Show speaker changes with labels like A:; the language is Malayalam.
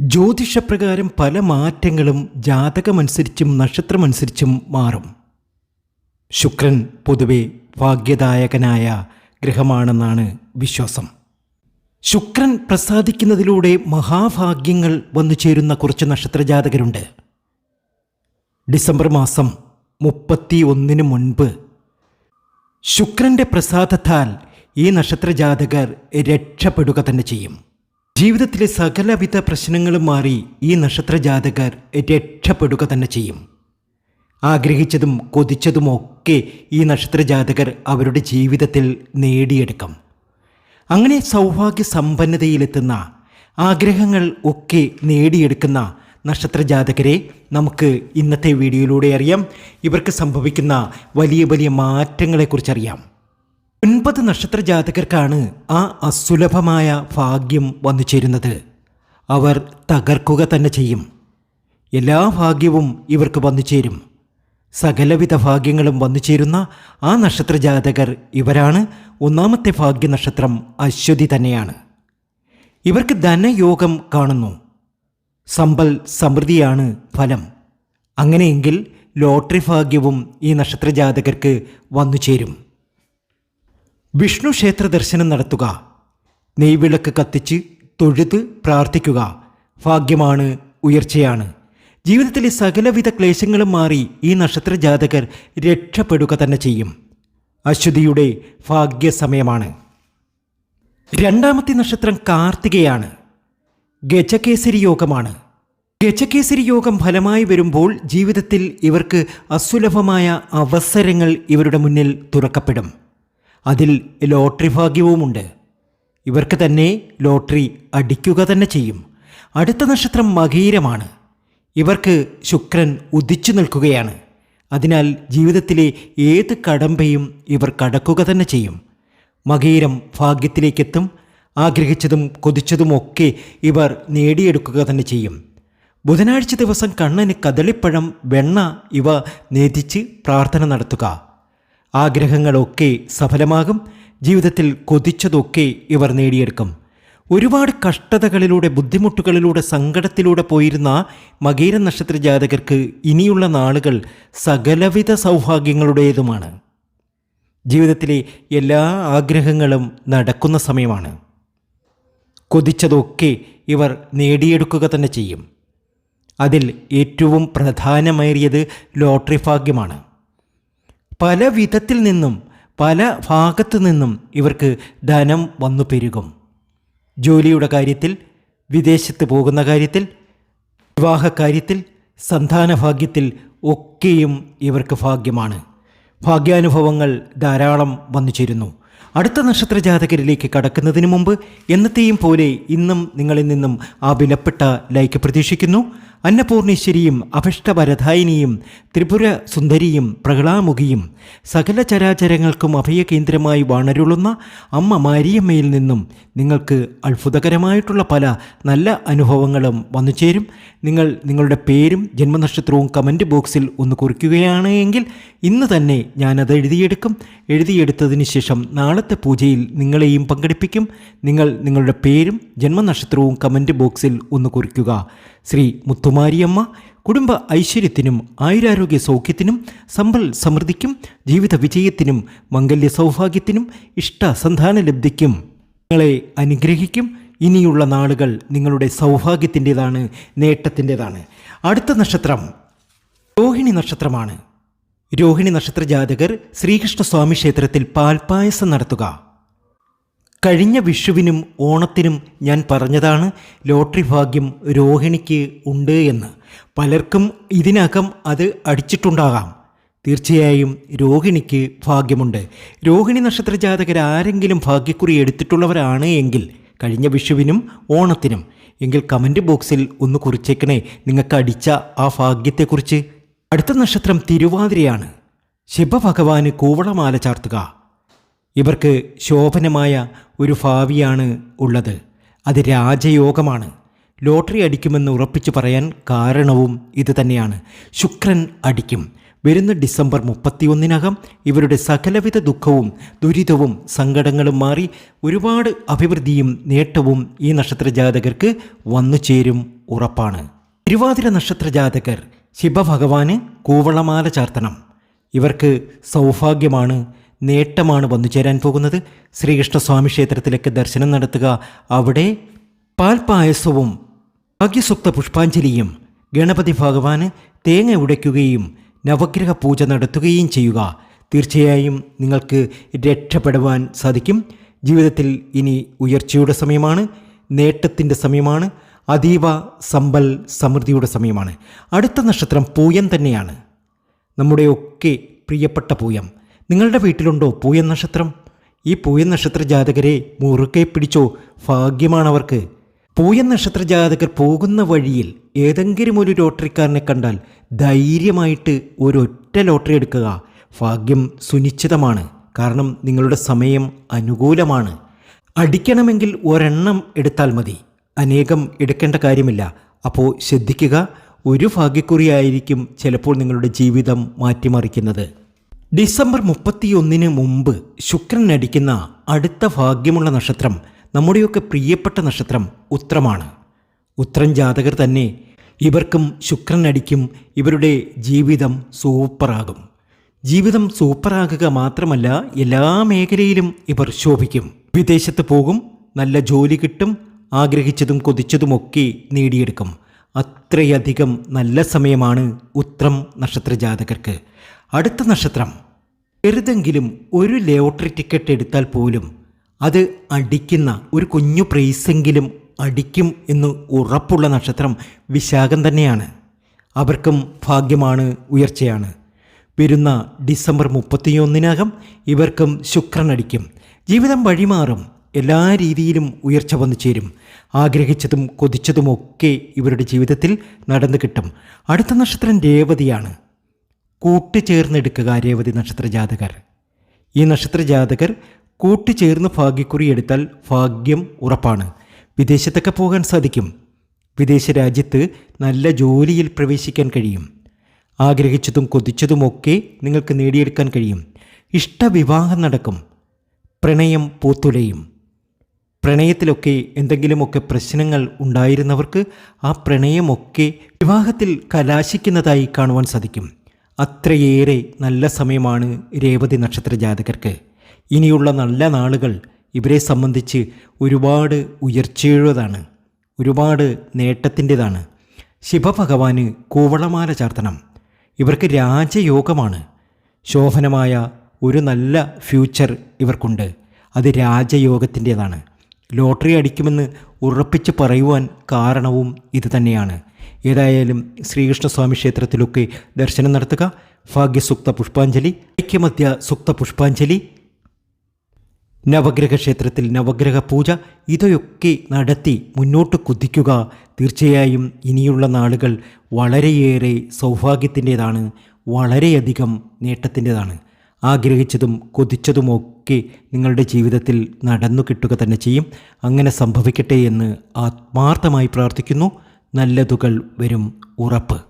A: ജ്യോതിഷപ്രകാരം പല മാറ്റങ്ങളും ജാതകമനുസരിച്ചും നക്ഷത്രമനുസരിച്ചും മാറും. ശുക്രൻ പൊതുവെ ഭാഗ്യദായകനായ ഗ്രഹമാണെന്നാണ് വിശ്വാസം. ശുക്രൻ പ്രസാദിക്കുന്നതിലൂടെ മഹാഭാഗ്യങ്ങൾ വന്നു ചേരുന്ന കുറച്ച് നക്ഷത്രജാതകരുണ്ട്. ഡിസംബർ മാസം മുപ്പത്തി ഒന്നിന് മുൻപ് ശുക്രന്റെ പ്രസാദത്താൽ ഈ നക്ഷത്രജാതകർ രക്ഷപ്പെടുക തന്നെ ചെയ്യും. ജീവിതത്തിലെ സകലവിധ പ്രശ്നങ്ങളും മാറി ഈ നക്ഷത്രജാതകർ രക്ഷപ്പെടുക തന്നെ ചെയ്യും. ആഗ്രഹിച്ചതും കൊതിച്ചതുമൊക്കെ ഈ നക്ഷത്രജാതകർ അവരുടെ ജീവിതത്തിൽ നേടിയെടുക്കും. അങ്ങനെ സൗഭാഗ്യ സമ്പന്നതയിലെത്തുന്ന ആഗ്രഹങ്ങൾ ഒക്കെ നേടിയെടുക്കുന്ന നക്ഷത്രജാതകരെ നമുക്ക് ഇന്നത്തെ വീഡിയോയിലൂടെ അറിയാം. ഇവർക്ക് സംഭവിക്കുന്ന വലിയ വലിയ മാറ്റങ്ങളെക്കുറിച്ചറിയാം. ഒൻപത് നക്ഷത്ര ജാതകർക്കാണ് ആ അസുലഭമായ ഭാഗ്യം വന്നു ചേരുന്നത്. അവർ തകർക്കുക തന്നെ ചെയ്യും. എല്ലാ ഭാഗ്യവും ഇവർക്ക് വന്നു ചേരും. സകലവിധ ഭാഗ്യങ്ങളും വന്നു ചേരുന്ന ആ നക്ഷത്ര ജാതകർ ഇവരാണ്. ഒന്നാമത്തെ ഭാഗ്യ നക്ഷത്രം അശ്വതി തന്നെയാണ്. ഇവർക്ക് ധനയോഗം കാണുന്നു. സമ്പൽ സമൃദ്ധിയാണ് ഫലം. അങ്ങനെയെങ്കിൽ ലോട്ടറി ഭാഗ്യവും ഈ നക്ഷത്ര ജാതകർക്ക് വന്നു ചേരും. വിഷ്ണു ക്ഷേത്ര ദർശനം നടത്തുക. നെയ്വിളക്ക് കത്തിച്ച് തൊഴുത് പ്രാർത്ഥിക്കുക. ഭാഗ്യമാണ് ഉയർച്ചയാണ്. ജീവിതത്തിലെ സകലവിധ ക്ലേശങ്ങളും മാറി ഈ നക്ഷത്ര ജാതകർ രക്ഷപ്പെടുക തന്നെ ചെയ്യും. അശ്വതിയുടെ ഭാഗ്യസമയമാണ്. രണ്ടാമത്തെ നക്ഷത്രം കാർത്തികയാണ്. ഗജകേസരി യോഗമാണ്. ഗജകേസരി യോഗം ഫലമായി വരുമ്പോൾ ജീവിതത്തിൽ ഇവർക്ക് അസുലഭമായ അവസരങ്ങൾ ഇവരുടെ മുന്നിൽ തുറക്കപ്പെടും. അതിൽ ലോട്ടറി ഭാഗ്യവുമുണ്ട്. ഇവർക്ക് തന്നെ ലോട്ടറി അടിക്കുക തന്നെ ചെയ്യും. അടുത്ത നക്ഷത്രം മകീരമാണ് ഇവർക്ക് ശുക്രൻ ഉദിച്ചു നിൽക്കുകയാണ്. അതിനാൽ ജീവിതത്തിലെ ഏത് കടമ്പയും ഇവർ കടക്കുക തന്നെ ചെയ്യും. മകീരം ഭാഗ്യത്തിലേക്കെത്തും ആഗ്രഹിച്ചതും കൊതിച്ചതുമൊക്കെ ഇവർ നേടിയെടുക്കുക തന്നെ ചെയ്യും. ബുധനാഴ്ച ദിവസം കണ്ണന് കദളിപ്പഴം വെണ്ണ ഇവ നേതിച്ച് പ്രാർത്ഥന നടത്തുക. ആഗ്രഹങ്ങളൊക്കെ സഫലമാകും ജീവിതത്തിൽ കൊതിച്ചതൊക്കെ ഇവർ നേടിയെടുക്കും. ഒരുപാട് കഷ്ടതകളിലൂടെ ബുദ്ധിമുട്ടുകളിലൂടെ സങ്കടത്തിലൂടെ പോയിരുന്ന മകീര നക്ഷത്ര ജാതകർക്ക് ഇനിയുള്ള നാളുകൾ സകലവിധ സൗഭാഗ്യങ്ങളുടേതുമാണ്. ജീവിതത്തിലെ എല്ലാ ആഗ്രഹങ്ങളും നടക്കുന്ന സമയമാണ്. കൊതിച്ചതൊക്കെ ഇവർ നേടിയെടുക്കുക തന്നെ ചെയ്യും. അതിൽ ഏറ്റവും പ്രധാനമേറിയത് ലോട്ടറി ഭാഗ്യമാണ്. പല വിധത്തിൽ നിന്നും പല ഭാഗത്തു നിന്നും ഇവർക്ക് ധനം വന്നു പെരുകും. ജോലിയുടെ കാര്യത്തിൽ വിദേശത്ത് പോകുന്ന കാര്യത്തിൽ വിവാഹകാര്യത്തിൽ സന്താന ഭാഗ്യത്തിൽ ഒക്കെയും ഇവർക്ക് ഭാഗ്യമാണ്. ഭാഗ്യാനുഭവങ്ങൾ ധാരാളം വന്നു ചേരുന്നു. അടുത്ത നക്ഷത്ര ജാതകരിലേക്ക് കടക്കുന്നതിന് മുമ്പ് എന്നത്തെയും പോലെ ഇന്നും നിങ്ങളിൽ നിന്നും ആ വിലപ്പെട്ട ലൈക്ക് പ്രതീക്ഷിക്കുന്നു. അന്നപൂർണേശ്വരിയും അഭിഷ്ടവരധായിനിയും ത്രിപുര സുന്ദരിയും പ്രഹ്ലാമുഖിയും സകല ചരാചരങ്ങൾക്കും അഭയകേന്ദ്രമായി വാണരുളുന്ന അമ്മ മാരിയമ്മയിൽ നിന്നും നിങ്ങൾക്ക് അത്ഭുതകരമായിട്ടുള്ള പല നല്ല അനുഭവങ്ങളും വന്നു ചേരും. നിങ്ങൾ നിങ്ങളുടെ പേരും ജന്മനക്ഷത്രവും കമന്റ് ബോക്സിൽ ഒന്ന് കുറിക്കുകയാണ് എങ്കിൽ ഇന്ന് തന്നെ ഞാനത് എഴുതിയെടുക്കും. എഴുതിയെടുത്തതിന് ശേഷം നാളത്തെ പൂജയിൽ നിങ്ങളെയും പങ്കെടുപ്പിക്കും. നിങ്ങൾ നിങ്ങളുടെ പേരും ജന്മനക്ഷത്രവും കമന്റ് ബോക്സിൽ ഒന്ന് കുറിക്കുക. ശ്രീ മുത്തുമാരിയമ്മ കുടുംബ ഐശ്വര്യത്തിനും ആയുരാരോഗ്യ സൗഖ്യത്തിനും സമ്പൽ സമൃദ്ധിക്കും ജീവിത വിജയത്തിനും മംഗല്യ സൗഭാഗ്യത്തിനും ഇഷ്ട സന്താന ലബ്ധിക്കും നിങ്ങളെ അനുഗ്രഹിക്കും. ഇനിയുള്ള നാളുകൾ നിങ്ങളുടെ സൗഭാഗ്യത്തിന്റെതാണ് നേട്ടത്തിന്റെതാണ്. അടുത്ത നക്ഷത്രം രോഹിണി നക്ഷത്രമാണ്. രോഹിണി നക്ഷത്ര ജാതകർ ശ്രീകൃഷ്ണസ്വാമി ക്ഷേത്രത്തിൽ പാൽപ്പായസം നടത്തുക. കഴിഞ്ഞ വിഷുവിനും ഓണത്തിനും ഞാൻ പറഞ്ഞതാണ് ലോട്ടറി ഭാഗ്യം രോഹിണിക്ക് ഉണ്ട് എന്ന്. പലർക്കും ഇതിനകം അത് അടിച്ചിട്ടുണ്ടാകാം. തീർച്ചയായും രോഹിണിക്ക് ഭാഗ്യമുണ്ട്. രോഹിണി നക്ഷത്ര ജാതകർ ആരെങ്കിലും ഭാഗ്യക്കുറി എടുത്തിട്ടുള്ളവരാണ് എങ്കിൽ കഴിഞ്ഞ വിഷുവിനും ഓണത്തിനും. എങ്കിൽ കമന്റ് ബോക്സിൽ ഒന്ന് കുറിച്ചേക്കണേ നിങ്ങൾക്ക് അടിച്ച ആ ഭാഗ്യത്തെക്കുറിച്ച്. അടുത്ത നക്ഷത്രം തിരുവാതിരയാണ്. ശിവഭഗവാന് കൂവളമാല ചാർത്തുക. ഇവർക്ക് ശോഭനമായ ഒരു ഭാവിയാണ് ഉള്ളത്. അത് രാജയോഗമാണ്. ലോട്ടറി അടിക്കുമെന്ന് ഉറപ്പിച്ചു പറയാൻ കാരണവും ഇത് തന്നെയാണ്. ശുക്രൻ അടിക്കും. വരുന്ന ഡിസംബർ മുപ്പത്തിയൊന്നിനകം ഇവരുടെ സകലവിധ ദുഃഖവും ദുരിതവും സങ്കടങ്ങളും മാറി ഒരുപാട് അഭിവൃദ്ധിയും നേട്ടവും ഈ നക്ഷത്ര ജാതകർക്ക് വന്നു ചേരും ഉറപ്പാണ്. തിരുവാതിര നക്ഷത്ര ജാതകർ ശിവഭഗവാന് കൂവളമാല ചാർത്തണം. ഇവർക്ക് സൗഭാഗ്യമാണ്. നേട്ടമാണ് വന്നു ചേരാൻ പോകുന്നത്. ശ്രീകൃഷ്ണസ്വാമി ക്ഷേത്രത്തിലേക്ക് ദർശനം നടത്തുക. അവിടെ പാൽപായസവും ഭാഗ്യസുപ്ത പുഷ്പാഞ്ജലിയും ഗണപതി ഭഗവാന് തേങ്ങ ഉടയ്ക്കുകയും നവഗ്രഹ പൂജ നടത്തുകയും ചെയ്യുക. തീർച്ചയായും നിങ്ങൾക്ക് രക്ഷപ്പെടുവാൻ സാധിക്കും. ജീവിതത്തിൽ ഇനി ഉയർച്ചയുടെ സമയമാണ്. നേട്ടത്തിന്റെ സമയമാണ്. അതീവ സമ്പൽ സമൃദ്ധിയുടെ സമയമാണ്. അടുത്ത നക്ഷത്രം പൂയം തന്നെയാണ്. നമ്മുടെയൊക്കെ പ്രിയപ്പെട്ട പൂയം. നിങ്ങളുടെ വീട്ടിലുണ്ടോ പൂയ നക്ഷത്രം? ഈ പൂയ നക്ഷത്ര ജാതകരെ മുറുകെ പിടിച്ചോ ഭാഗ്യമാണവർക്ക്. പൂയ നക്ഷത്ര ജാതകർ പോകുന്ന വഴിയിൽ ഏതെങ്കിലും ഒരു ലോട്ടറിക്കാരനെ കണ്ടാൽ ധൈര്യമായിട്ട് ഒരൊറ്റ ലോട്ടറി എടുക്കുക. ഭാഗ്യം സുനിശ്ചിതമാണ്. കാരണം നിങ്ങളുടെ സമയം അനുകൂലമാണ്. അടിക്കണമെങ്കിൽ ഒരെണ്ണം എടുത്താൽ മതി. അനേകം എടുക്കേണ്ട കാര്യമില്ല. അപ്പോൾ ശ്രദ്ധിക്കുക ഒരു ഭാഗ്യക്കുറിയായിരിക്കും ചിലപ്പോൾ നിങ്ങളുടെ ജീവിതം മാറ്റിമറിക്കുന്നത്. ഡിസംബർ മുപ്പത്തിയൊന്നിന് മുമ്പ് ശുക്രൻ അടിക്കുന്ന അടുത്ത ഭാഗ്യമുള്ള നക്ഷത്രം നമ്മുടെയൊക്കെ പ്രിയപ്പെട്ട നക്ഷത്രം ഉത്രമാണ്. ഉത്രം ജാതകർ തന്നെ ഇവർക്കും ശുക്രൻ അടിക്കും ഇവരുടെ ജീവിതം സൂപ്പറാകും. ജീവിതം സൂപ്പറാകുക മാത്രമല്ല എല്ലാ മേഖലയിലും ഇവർ ശോഭിക്കും. വിദേശത്ത് പോകും നല്ല ജോലി കിട്ടും ആഗ്രഹിച്ചതും കൊതിച്ചതുമൊക്കെ നേടിയെടുക്കും. അത്രയധികം നല്ല സമയമാണ് ഉത്രം നക്ഷത്ര ജാതകർക്ക്. അടുത്ത നക്ഷത്രം. ചെറുതെങ്കിലും ഒരു ലോട്ടറി ടിക്കറ്റ് എടുത്താൽ പോലും അത് അടിക്കുന്ന ഒരു കുഞ്ഞു പ്രൈസെങ്കിലും അടിക്കും എന്ന് ഉറപ്പുള്ള നക്ഷത്രം വിശാഖം തന്നെയാണ്. അവർക്കും ഭാഗ്യമാണ് ഉയർച്ചയാണ്. വരുന്ന ഡിസംബർ മുപ്പത്തിയൊന്നിനകം ഇവർക്കും ശുക്രൻ അടിക്കും. ജീവിതം വഴിമാറും. എല്ലാ രീതിയിലും ഉയർച്ച വന്നു ചേരും. ആഗ്രഹിച്ചതും കൊതിച്ചതുമൊക്കെ ഇവരുടെ ജീവിതത്തിൽ നടന്നു കിട്ടും. അടുത്ത നക്ഷത്രം രേവതിയാണ്. കൂട്ടുചേർന്നെടുക്കുക രേവതി നക്ഷത്ര ജാതകർ ഈ നക്ഷത്ര ജാതകർ കൂട്ടിച്ചേർന്ന് ഭാഗ്യക്കുറി എടുത്താൽ ഭാഗ്യം ഉറപ്പാണ്. വിദേശത്തൊക്കെ പോകാൻ സാധിക്കും. വിദേശ രാജ്യത്ത് നല്ല ജോലിയിൽ പ്രവേശിക്കാൻ കഴിയും. ആഗ്രഹിച്ചതും കൊതിച്ചതുമൊക്കെ നിങ്ങൾക്ക് നേടിയെടുക്കാൻ കഴിയും. ഇഷ്ടവിവാഹം നടക്കും. പ്രണയം പൂത്തുലയും. പ്രണയത്തിലൊക്കെ എന്തെങ്കിലുമൊക്കെ പ്രശ്നങ്ങൾ ഉണ്ടായിരുന്നവർക്ക് ആ പ്രണയമൊക്കെ വിവാഹത്തിൽ കലാശിക്കുന്നതായി കാണുവാൻ സാധിക്കും. അത്രയേറെ നല്ല സമയമാണ് രേവതി നക്ഷത്ര ജാതകർക്ക്. ഇനിയുള്ള നല്ല നാളുകൾ ഇവരെ സംബന്ധിച്ച് ഒരുപാട് ഉയർച്ചയുള്ളതാണ് ഒരുപാട് നേട്ടത്തിന്റെതാണ്. ശിവഭഗവാന് കൂവളമാല ചാർത്തണം. ഇവർക്ക് രാജയോഗമാണ്. ശോഭനമായ ഒരു നല്ല ഫ്യൂച്ചർ ഇവർക്കുണ്ട്. അത് രാജയോഗത്തിന്റേതാണ്. ലോട്ടറി അടിക്കുമെന്ന് ഉറപ്പിച്ച് പറയുവാൻ കാരണവും ഇത് തന്നെയാണ്. ഏതായാലും ശ്രീകൃഷ്ണസ്വാമി ക്ഷേത്രത്തിലൊക്കെ ദർശനം നടത്തുക. ഭാഗ്യസുക്ത പുഷ്പാഞ്ജലി. ഐക്യമധ്യ സുക്ത പുഷ്പാഞ്ജലി. നവഗ്രഹ ക്ഷേത്രത്തിൽ നവഗ്രഹ പൂജ. ഇതൊക്കെ നടത്തി മുന്നോട്ട് കുതിക്കുക. തീർച്ചയായും ഇനിയുള്ള നാളുകൾ വളരെയേറെ സൗഭാഗ്യത്തിന്റെതാണ്. വളരെയധികം നേട്ടത്തിന്റെതാണ്. ആഗ്രഹിച്ചതും കൊതിച്ചതുമൊക്കെ നിങ്ങളുടെ ജീവിതത്തിൽ നടന്നു കിട്ടുക തന്നെ ചെയ്യും. അങ്ങനെ സംഭവിക്കട്ടെ എന്ന് ആത്മാർത്ഥമായി പ്രാർത്ഥിക്കുന്നു. നല്ലതുകൾ വരും ഉറപ്പ്.